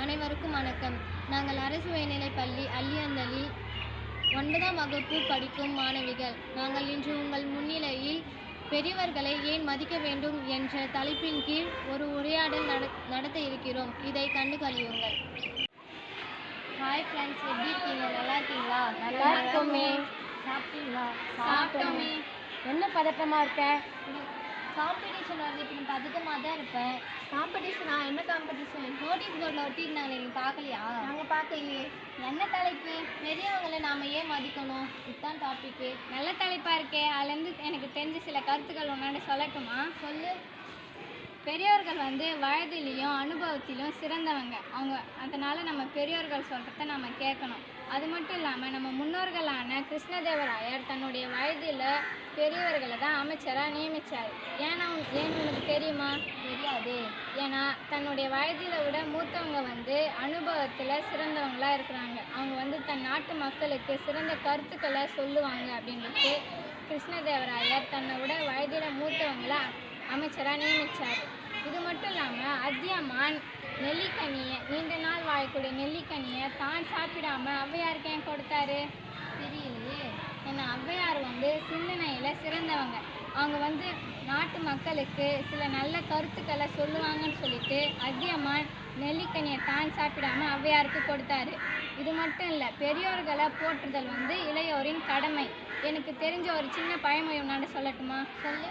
அனைவருக்கும் வணக்கம். நாங்கள் அரசு உயர்நிலைப் பள்ளி அல்லியந்தளி ஒன்பதாம் வகுப்பு படிக்கும் மாணவிகள். நாங்கள் இன்று உங்கள் முன்னிலையில் பெரியவர்களை ஏன் மதிக்க வேண்டும் என்ற தலைப்பின் கீழ் ஒரு உரையாடல் நட நடத்த இருக்கிறோம். இதை கண்டு கழியுங்கள். ஹாய் ஃப்ரெண்ட்ஸ் எப்படி இருக்கீங்க? நல்லா இருக்கீங்களா? நல்லா இருக்கோமே. சாப்பிட்டீங்களா? சாப்பிட்டோமே. என்ன பதட்டமா இருக்க? காம்படிஷன் வருது இப்போ நான் பதட்டமாக தான் இருப்பேன். காம்படிஷனா என்ன காம்படிஷன் நோட்டீஸ் போர்டில் ஒட்டியிருந்தாங்க. நீங்கள் பார்க்கலையா? நாங்க பார்க்கலையே. என்ன தலைப்பு? பெரியவங்களை நாம ஏன் மதிக்கணும்? இதுதான் டாபிக்கு நல்ல தலைப்பாக இருக்கே. அதுலேருந்து எனக்கு தெரிஞ்ச சில கருத்துக்கள் ஒன்றாண்டு சொல்லட்டுமா? சொல்லு. பெரியோர்கள் வந்து வயதிலையும் அனுபவத்திலும் சிறந்தவங்க. அவங்க அதனால் நம்ம பெரியோர்கள் சொல்கிறத நம்ம கேட்கணும். அது மட்டும் இல்லாமல் நம்ம முன்னோர்களான கிருஷ்ணதேவராயர் தன்னுடைய வயதில் பெரியவர்களை தான் அமைச்சராக நியமித்தார் ஏன்னா உன்- ஏன்னு உனக்கு தெரியுமா? தெரியாது. ஏன்னா தன்னுடைய வயதில் விட மூத்தவங்க வந்து அனுபவத்தில் சிறந்தவங்களாக இருக்கிறாங்க. அவங்க வந்து தன் நாட்டு மக்களுக்கு சிறந்த கருத்துக்களை சொல்லுவாங்க அப்படின்ட்டு கிருஷ்ணதேவராயர் தன்னை விட வயதில் மூத்தவங்களை அமைச்சராக நியமித்தார் இது மட்டும் இல்லாமல் அதியமான் நெல்லிக்கனியை நீண்ட நாள் வாழக்கூடிய நெல்லிக்கனியை தான் சாப்பிடாம ஔவையாருக்கு ஏன் கொடுத்தாரு? தெரியலையே. ஏன்னா ஔவையார் வந்து சிந்தனையில் சிறந்தவங்க. அவங்க வந்து நாட்டு மக்களுக்கு சில நல்ல கருத்துக்களை சொல்லுவாங்கன்னு சொல்லிட்டு அதியமான் நெல்லிக்கனியை தான் சாப்பிடாம ஔவையாருக்கு கொடுத்தாரு. இது மட்டும் இல்லை பெரியோர்களை போற்றுதல் வந்து இளையோரின் கடமை. எனக்கு தெரிஞ்ச ஒரு சின்ன பழமொழி ஒன்றாண்டு சொல்லட்டுமா? சொல்லு.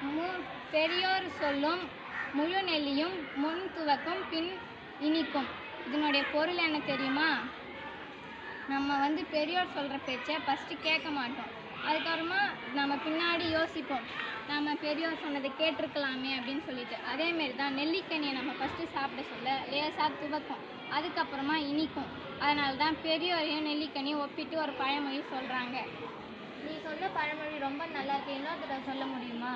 மு பெரியோர் சொல்லும் முழு நெல்லியும் முன் துவக்கும் பின் இனிக்கும். இதனுடைய பொருள் என்ன தெரியுமா? நம்ம வந்து பெரியோர் சொல்கிற பேச்சை ஃபஸ்ட்டு கேட்க மாட்டோம். அதுக்கப்புறமா நம்ம பின்னாடி யோசிப்போம். நம்ம பெரியோர் சொன்னதை கேட்டிருக்கலாமே அப்படின்னு சொல்லிட்டு. அதேமாரி தான் நெல்லிக்கனியை நம்ம ஃபஸ்ட்டு சாப்பிட சொல்ல லேசாக துவக்கும். அதுக்கப்புறமா இனிக்கும். அதனால தான் பெரியோரையும் நெல்லிக்கனியும் ஒப்பிட்டு ஒரு பழமொழி சொல்கிறாங்க நீ சொன்ன பழமொழி ரொம்ப நல்லா இருக்கு. இன்னொருத்தர சொல்ல முடியுமா?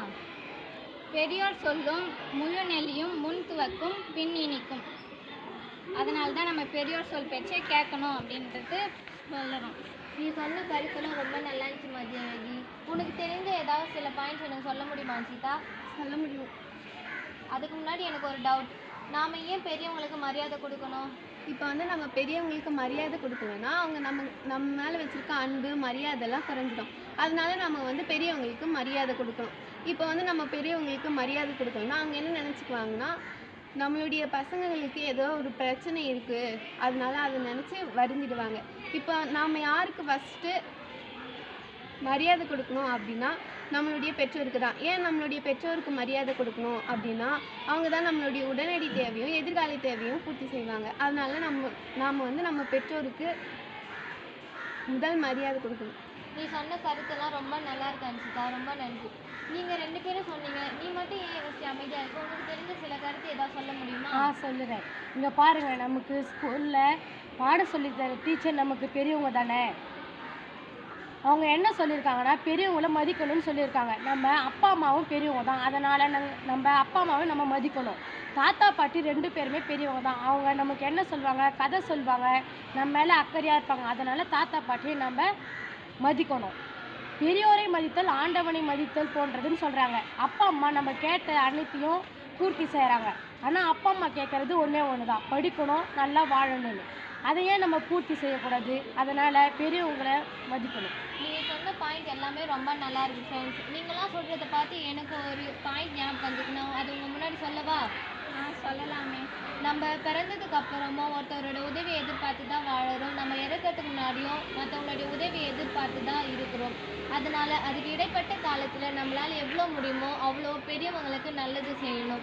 பெரியோர் சொல்லும் முழு நெல்லியும் முன் துவக்கும் பின் இனிக்கும். அதனால தான் நம்ம பெரியோர் சொல் பேச்சை கேட்கணும் அப்படின்றது சொல்லுறோம் நீ சொன்ன கருத்துலாம் ரொம்ப நல்லா இருந்துச்சு மதியழகி. உனக்கு தெரிஞ்ச ஏதாவது சில பாயிண்ட்ஸ் எனக்கு சொல்ல முடியுமா சீதா? சொல்ல முடியும். அதுக்கு முன்னாடி எனக்கு ஒரு டவுட் நாம ஏன் பெரியவங்களுக்கு மரியாதை கொடுக்கணும்? இப்போ வந்து நம்ம பெரியவங்களுக்கு மரியாதை கொடுக்கலன்னா அவங்க நம்ம நம்ம மேலே வச்சிருக்க அன்பு மரியாதைலாம் குறைஞ்சிடும். அதனால நம்ம வந்து பெரியவங்களுக்கு மரியாதை கொடுக்கணும். இப்போ வந்து நம்ம பெரியவங்களுக்கு மரியாதை கொடுக்கலன்னா அவங்க என்ன நினச்சிக்குவாங்கன்னா நம்மளுடைய பசங்களுக்கு ஏதோ ஒரு பிரச்சனை இருக்குது அதனால அதை நினச்சி வருந்திடுவாங்க. இப்போ நாம் யாருக்கு ஃபஸ்ட்டு மரியாதை கொடுக்கணும் அப்படின்னா நம்மளுடைய பெற்றோருக்கு தான். ஏன் நம்மளுடைய பெற்றோருக்கு மரியாதை கொடுக்கணும் அப்படின்னா அவங்க தான் நம்மளுடைய உடனடி தேவையும் எதிர்கால தேவையும் பூர்த்தி செய்வாங்க. அதனால நம்ம நாம் வந்து நம்ம பெற்றோருக்கு முதல் மரியாதை கொடுக்கணும். நீ சொன்ன கருத்தெல்லாம் ரொம்ப நல்லா இருக்கு அன்சிதா ரொம்ப நன்றி. நீங்கள் ரெண்டு பேரும் சொன்னீங்க. நீ மட்டும் ஏன் யோசிச்சு அமைதியாக இருக்க? உங்களுக்கு தெரிஞ்ச சில கருத்து ஏதாவது சொல்ல முடியுமா? ஆ சொல்லுறேன். இங்கே பாருங்கள் நமக்கு ஸ்கூலில் பாடம் சொல்லி தர டீச்சர் நமக்கு பெரியவங்க தானே? அவங்க என்ன சொல்லியிருக்காங்கன்னா பெரியவங்கள மதிக்கணும்னு சொல்லியிருக்காங்க. நம்ம அப்பா அம்மாவும் பெரியவங்க தான். அதனால் நம் நம்ம அப்பா அம்மாவும் நம்ம மதிக்கணும். தாத்தா பாட்டி ரெண்டு பேருமே பெரியவங்க தான். அவங்க நமக்கு என்ன சொல்லுவாங்க கதை சொல்லுவாங்க நம்ம மேலே அக்கறையாக இருப்பாங்க. அதனால் தாத்தா பாட்டியை நம்ம மதிக்கணும். பெரியோரை மதித்தல் ஆண்டவனை மதித்தல் போன்றதுன்னு சொல்கிறாங்க அப்பா அம்மா நம்ம கேட்ட அனைத்தையும் பூர்த்தி செய்கிறாங்க ஆனால் அப்பா அம்மா கேட்குறது ஒன்றே ஒன்று தான் படிக்கணும் நல்லா வாழணும்னு. அதை ஏன் நம்ம பூர்த்தி செய்யக்கூடாது. அதனால் பெரியவங்களை மதிக்கணும். நீங்க சொன்ன பாயிண்ட் எல்லாமே ரொம்ப நல்லா இருக்கு ஃப்ரெண்ட்ஸ் நீங்களாம் சொல்றத பார்த்து எனக்கு ஒரு பாயிண்ட் ஞாபகம் வந்துருக்கு நான் அது உங்க முன்னாடி சொல்லவா? சொல்லலாமே நம்ம பிறந்ததுக்கு அப்புறமா ஒருத்தரோட உதவியை எதிர்பார்த்து தான் வாழறோம். நம்ம இறக்கறதுக்கு முன்னாடியும் மற்றவங்களுடைய உதவியை எதிர்பார்த்து தான் இருக்கிறோம். அதனால அதுக்கு இடைப்பட்ட காலத்தில் நம்மளால் எவ்வளோ முடியுமோ அவ்வளோ பெரியவங்களுக்கு நல்லது செய்யணும்.